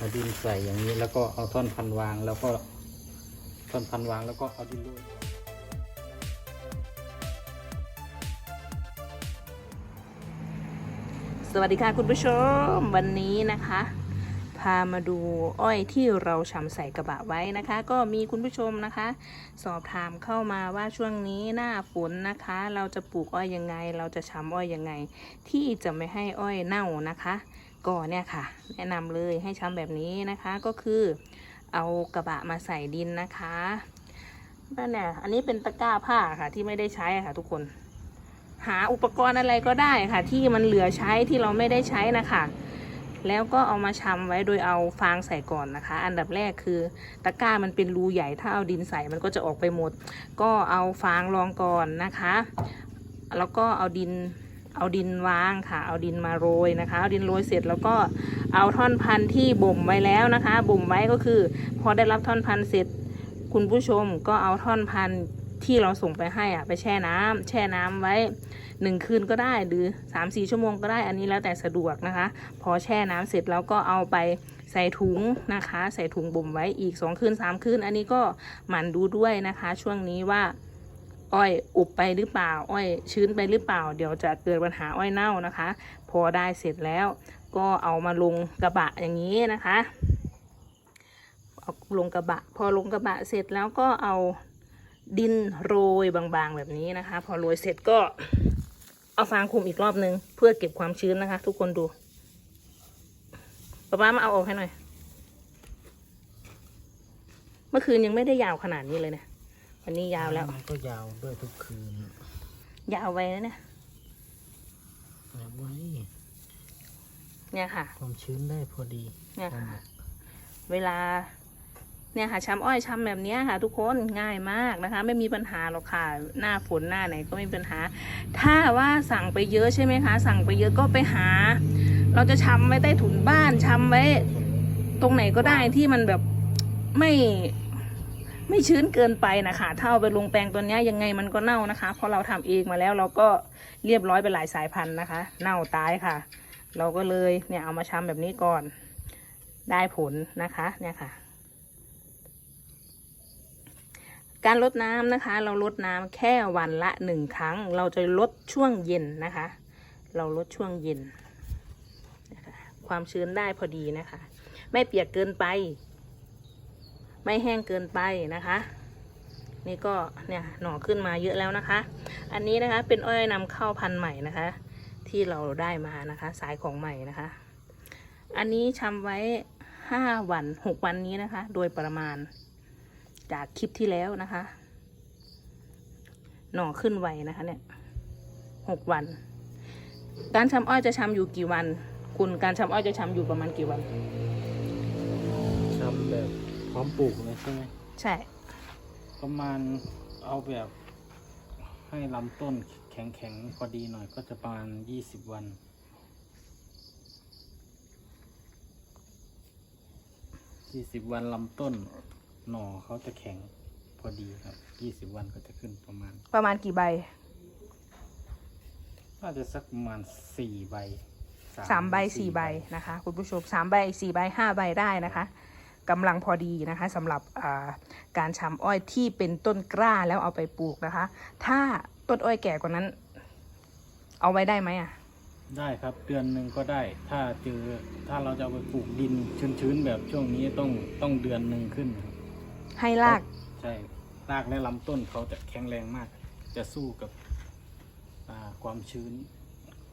เอาดินใส่อย่างนี้ แล้วก็เอาท่อนพันวาง แล้วก็ท่อนพันวางแล้วก็เอาดินโรยสวัสดีค่ะคุณผู้ชมวันนี้นะคะ พามาดูอ้อยที่เราชำใส่กระบะไว้นะคะ ก็มีคุณผู้ชมนะคะ สอบถามเข้ามาว่าช่วงนี้หน้าฝนนะคะ เราจะปลูกอ้อยยังไง เราจะชำอ้อยยังไง ที่จะไม่ให้อ้อยเน่านะคะ ก็เนี่ยค่ะ แนะนำเลยให้ชำแบบนี้นะคะก็คือเอากระบะมาใส่ดินนะคะนั่นเนี่ยอันนี้เป็นตะกร้าผ้าค่ะที่ไม่ได้ใช้ค่ะ ทุกคน หาอุปกรณ์อะไรก็ได้ค่ะ ที่มันเหลือใช้ที่เราไม่ได้ใช้นะคะแล้วก็เอามาชำไว้โดยเอาฟางใส่ก่อนนะคะ อันดับแรกคือตะกร้ามันเป็นรูใหญ่ถ้าเอาดินใส่มันก็จะออกไปหมด ก็เอาฟางรองก่อนนะคะ แล้วก็เอาดิน เอาดินวางค่ะ เอาดินมาโรยนะคะ เอาดินโรยเสร็จแล้วก็เอาท่อนพันธุ์ที่บ่มไว้แล้วนะคะ บ่มไว้ก็คือ พอได้รับท่อนพันธุ์เสร็จ คุณผู้ชมก็เอาท่อนพันธุ์ที่เราส่งไปให้อะไปแช่น้ำแช่น้ำไว้หนึ่งคืนก็ได้หรือสามสี่ชั่วโมงก็ได้อันนี้แล้วแต่สะดวกนะคะ พอแช่น้ำเสร็จแล้วก็เอาไปใส่ถุงนะคะ ใส่ถุงบ่มไว้อีกสองคืนสามคืน อันนี้ก็หมั่นดูด้วยนะคะ ช่วงนี้ว่า อ้อยอุบไปหรือเปล่า อ้อยชื้นไปหรือเปล่า เดี๋ยวจะเกิดปัญหาอ้อยเน่านะคะ พอได้เสร็จแล้วก็เอามาลงกระบะอย่างนี้นะคะเอาลงกระบะ พอลงกระบะเสร็จแล้วก็เอาดินโรยบางๆแบบนี้นะคะ พอโรยเสร็จก็เอาฟางคลุมอีกรอบนึง เพื่อเก็บความชื้นนะคะ ทุกคนดูป๊าป้ามาเอาออกให้หน่อย เมื่อคืนยังไม่ได้ยาวขนาดนี้เลยเนะ วันนี้ยาวแล้ว มันก็ยาวด้วยทุกคืน ยาวไปนะเนี่ยเอาไว้เนี่ยค่ะ ความชื้นได้พอดีเนี่ยค่ะ เวลา เนี่ยค่ะช้ำอ้อยช้ำแบบเนี้ยค่ะ ทุกคนง่ายมากนะคะ ไม่มีปัญหาหรอกค่ะ หน้าฝนหน้าไหนก็ไม่มีปัญหา ถ้าว่าสั่งไปเยอะใช่ไหมคะ สั่งไปเยอะก็ไปหา เราจะช้ำไว้ใต้ถุนบ้านช้ำไว้ ตรงไหนก็ได้ที่มันแบบไม่ ไม่ชื้นเกินไปนะคะถ้าเอาไปลงแปลงตัวนี้ยังไงมันก็เน่านะคะ เพราะเราทำเองมาแล้วเราก็เรียบร้อยไปหลายสายพันธุ์นะคะ เน่าตายค่ะ เราก็เลยเนี่ยเอามาชำแบบนี้ก่อนได้ผลนะคะเนี่ยค่ะ การลดน้ำนะคะ เราลดน้ำแค่วันละหนึ่งครั้ง เราจะลดช่วงเย็นนะคะ เราลดช่วงเย็นนะคะความชื้นได้พอดีนะคะ ไม่เปียกเกินไป ไม่แห้งเกินไปนะคะ นี่ก็เนี่ยหน่อขึ้นมาเยอะแล้วนะคะ อันนี้นะคะเป็นอ้อยนำเข้าพันธุ์ใหม่นะคะ ที่เราได้มานะคะ สายของใหม่นะคะ อันนี้ชำไว้ห้าวันหกวันนี้นะคะ โดยประมาณจากคลิปที่แล้วนะคะ หน่อขึ้นไวนะคะเนี่ยหกวัน การชำอ้อยจะชำอยู่กี่วัน คุณการชำอ้อยจะชำอยู่ประมาณกี่วัน ร้อมปลูกเลยใช่ไหมใช่ ประมาณเอาแบบให้ลำต้นแข็งๆพอดีหน่อยก็จะประมาณยี่สิบวัน ยี่สิบวันลำต้นหน่อเขาจะแข็งพอดีครับ ยี่สิบวันก็จะขึ้นประมาณ ประมาณกี่ใบ น่าจะสักประมาณสี่ใบสามใบสี่ใบนะคะ คุณผู้ชมสามใบสี่ใบห้าใบได้นะคะ กำลังพอดีนะคะสำหรับอ่าการชำอ้อยที่เป็นต้นกล้าแล้วเอาไปปลูกนะคะ ถ้าต้นอ้อยแก่กว่านั้น เอาไว้ได้ไหมอะ ได้ครับเดือนหนึ่งก็ได้ ถ้าเจอถ้าเราจะเอาไปปลูกดินชื้นๆแบบช่วงนี้ต้องต้องเดือนหนึ่งขึ้นครับให้รากใช่รากและลำต้นเขาจะแข็งแรงมาก จะสู้กับอ่าความชื้น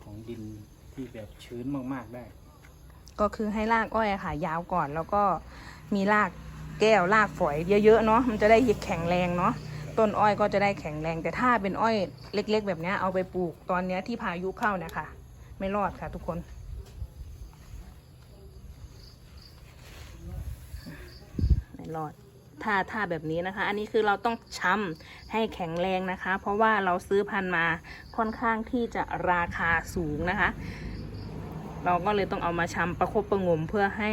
ของดินที่แบบชื้นมากๆได้ ก็คือให้รากอ้อยค่ะ ยาวก่อนแล้วก็มีรากแก้วรากฝอยเยอะๆเนาะมันจะได้แข็งแรงเนาะต้นอ้อยก็จะได้แข็งแรง แต่ถ้าเป็นอ้อยเล็ก ๆ แบบนี้เอาไปปลูกตอนนี้ที่พายุเข้านี่ยค่ะไม่รอดค่ะ ทุกคน ไม่รอดถ้าถ้าแบบนี้นะคะ อันนี้คือเราต้องช้ำให้แข็งแรงนะคะ เพราะว่าเราซื้อพันธุ์มาค่อนข้างที่จะราคาสูงนะคะ เราก็เลยต้องเอามาชำประคบประงมเพื่อให้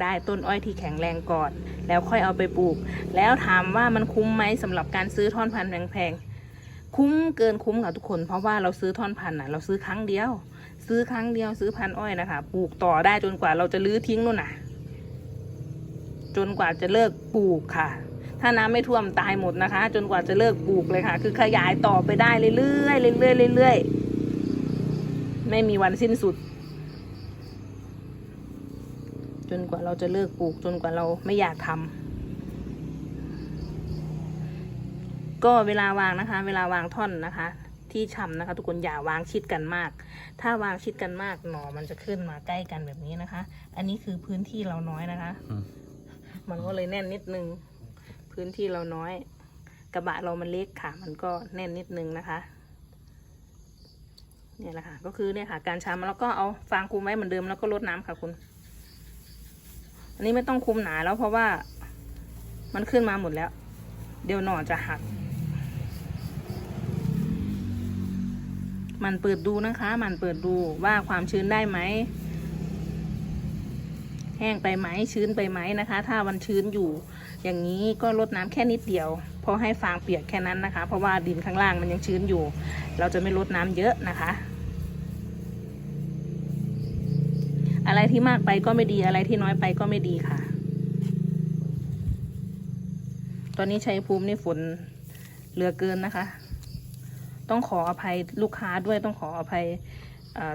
ได้ต้นอ้อยที่แข็งแรงก่อน แล้วค่อยเอาไปปลูก แล้วถามว่ามันคุ้มไหมสำหรับการซื้อท่อนพันธุ์แพงๆคุ้มเกินคุ้มค่ะทุกคน เพราะว่าเราซื้อท่อนพันธุ์น่ะเราซื้อครั้งเดียว ซื้อครั้งเดียวซื้อพันธุ์อ้อยนะคะปลูกต่อได้จนกว่าเราจะลื้อทิ้งนู่นน่ะ จนกว่าจะเลิกปลูกค่ะถ้าน้ำไม่ท่วมตายหมดนะคะ จนกว่าจะเลิกปลูกเลยค่ะ คือขยายต่อไปได้เรื่อยๆเรื่อยๆเรื่อยๆไม่มีวันสิ้นสุด จนกว่าเราจะเลิกปลูกจนกว่าเราไม่อยากทำก็เวลาวางนะคะ เวลาวางท่อนนะคะ ที่ชำนะคะ ทุกคนอย่าวางชิดกันมาก ถ้าวางชิดกันมากหน่อมันจะขึ้นมาใกล้กันแบบนี้นะคะ อันนี้คือพื้นที่เราน้อยนะคะอืมมันก็เลยแน่นนิดนึง พื้นที่เราน้อย กระบะเรามันเล็กค่ะ มันก็แน่นนิดนึงนะคะเนี่ยแหละค่ะ ก็คือเนี่ยค่ะ การชำแล้วก็เอาฟางคลุมไว้เหมือนเดิมแล้วก็รดน้ำค่ะคุณอั นนี้ไม่ต้องคุมหนาแล้วเพราะว่ามันขึ้นมาหมดแล้ว เดี๋ยวหน่อจะหัก มันเปิดดูนะคะ มันเปิดดูว่าความชื้นได้ไหม แห้งไปไหมชื้นไปไหมนะคะ ถ้ามันชื้นอยู่ อย่างนี้ก็ลดน้ำแค่นิดเดียวพอให้ฟางเปียกแค่นั้นนะคะ เพราะว่าดินข้างล่างมันยังชื้นอยู่ เราจะไม่ลดน้ำเยอะนะคะ อะไรที่มากไปก็ไม่ดีอะไรที่น้อยไปก็ไม่ดีค่ะ ตอนนี้ชัยภูมินี่ฝนเหลือเกินนะคะ ต้องขออภัยลูกค้าด้วยต้องขออภัย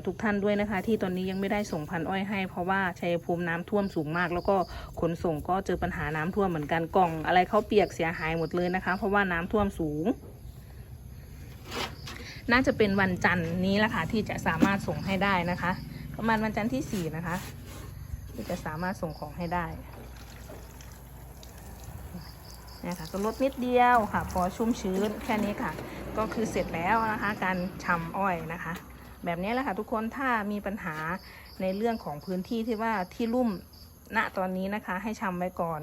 ทุกท่านด้วยนะคะ ที่ตอนนี้ยังไม่ได้ส่งพันอ้อยให้ เพราะว่าชัยภูมิน้ำท่วมสูงมาก แล้วก็ขนส่งก็เจอปัญหาน้ำท่วมเหมือนกันกล่อง อะไรเขาเปียกเสียหายหมดเลยนะคะ เพราะว่าน้ำท่วมสูง น่าจะเป็นวันจันทร์นี้แหละค่ะที่จะสามารถส่งให้ได้นะคะ ประมาณวันจันทร์ที่สี่นะคะที่จะสามารถส่งของให้ได้นี่ค่ะก็ลดนิดเดียวค่ะ พอชุ่มชื้นแค่นี้ค่ะ ก็คือเสร็จแล้วนะคะ การชำอ้อยนะคะ แบบนี้แหละค่ะทุกคนถ้ามีปัญหาในเรื่องของพื้นที่ที่ว่าที่ลุ่มณตอนนี้นะคะ ให้ชำไว้ก่อน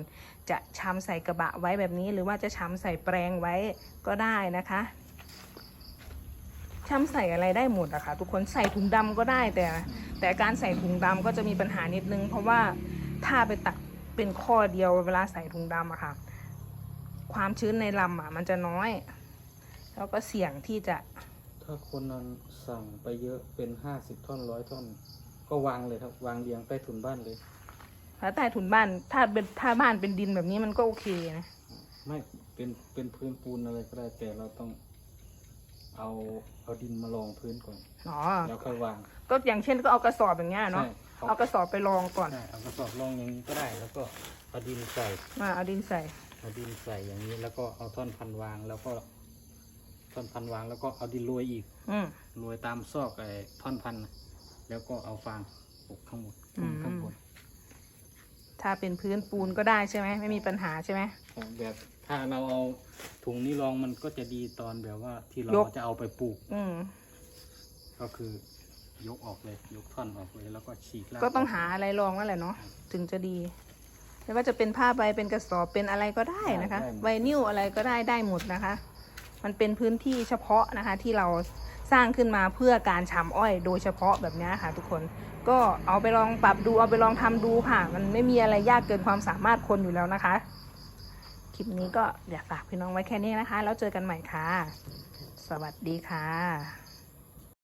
จะชำใส่กระบะไว้แบบนี้ หรือว่าจะชำใส่แปลงไว้ก็ได้นะคะ ชำใส่อะไรได้หมดอะค่ะ ทุกคนใส่ถุงดำก็ได้แต่ แต่การใส่ถุงดำก็จะมีปัญหานิดนึง เพราะว่าถ้าไปตักเป็นข้อเดียวเวลาใส่ถุงดำอะค่ะ ความชื้นในลำอะมันจะน้อย แล้วก็เสี่ยงที่จะ ถ้าคนนั้นสั่งไปเยอะเป็นห้าสิบท่อนร้อยท่อน ก็วางเลยครับ วางเรียงใต้ถุนบ้านเลยแล้วใต้ถุนบ้านถ้าเป็นถ้าบ้านเป็นดินแบบนี้มันก็โอเคนะไม่เป็นเป็นพื้นปูนอะไรก็ได้แต่เราต้อง เอาเอาดินมาลองพื้นก่อน อ๋อ แล้วค่อยวางก็อย่างเช่นก็เอากระสอบอย่างเงี้ยเนาะ ใช่เอาเอากระสอบไปรองก่อน ใช่เอากระสอบลองอย่างนี้ก็ได้ แล้วก็เอาดินใส่มาเอาดินใส่ เอาดินใส่อย่างนี้ แล้วก็เอาท่อนพันวางแล้วก็ท่อนพันวางแล้วก็เอาดินโรยอีกอืม โรยตามซอกไอ้ท่อนพันน่ะแล้วก็เอาฟางปลูกข้างบนคลุมอืม ข้างบนถ้าเป็นพื้นปูนก็ได้ใช่ไหม ไม่มีปัญหาใช่ไหม แบบ ถ้าเราเอาถุงนี้รองมันก็จะดีตอนแบบว่าที่เรายก จะเอาไปปลูก อืม ก็คือยกออกเลยยกท่อนออกเลยแล้วก็ฉีกรากก็ต้องหาอะไรรองนั่นแหละเนาะถึงจะดี ไม่ว่าจะเป็นผ้าใบเป็นกระสอบเป็นอะไรก็ได้นะคะไวนิลอะไรก็ได้ได้หมดนะคะ มันเป็นพื้นที่เฉพาะนะคะ ที่เราสร้างขึ้นมาเพื่อการชำอ้อย โดยเฉพาะแบบนี้ค่ะ ทุกคนก็เอาไปลองปรับดูเอาไปลองทำดูค่ะ มันไม่มีอะไรยากเกินความสามารถคนอยู่แล้วนะคะ คลิปนี้ก็อยากฝากพี่น้องไว้แค่นี้นะคะ แล้วเจอกันใหม่ค่ะ สวัสดีค่ะ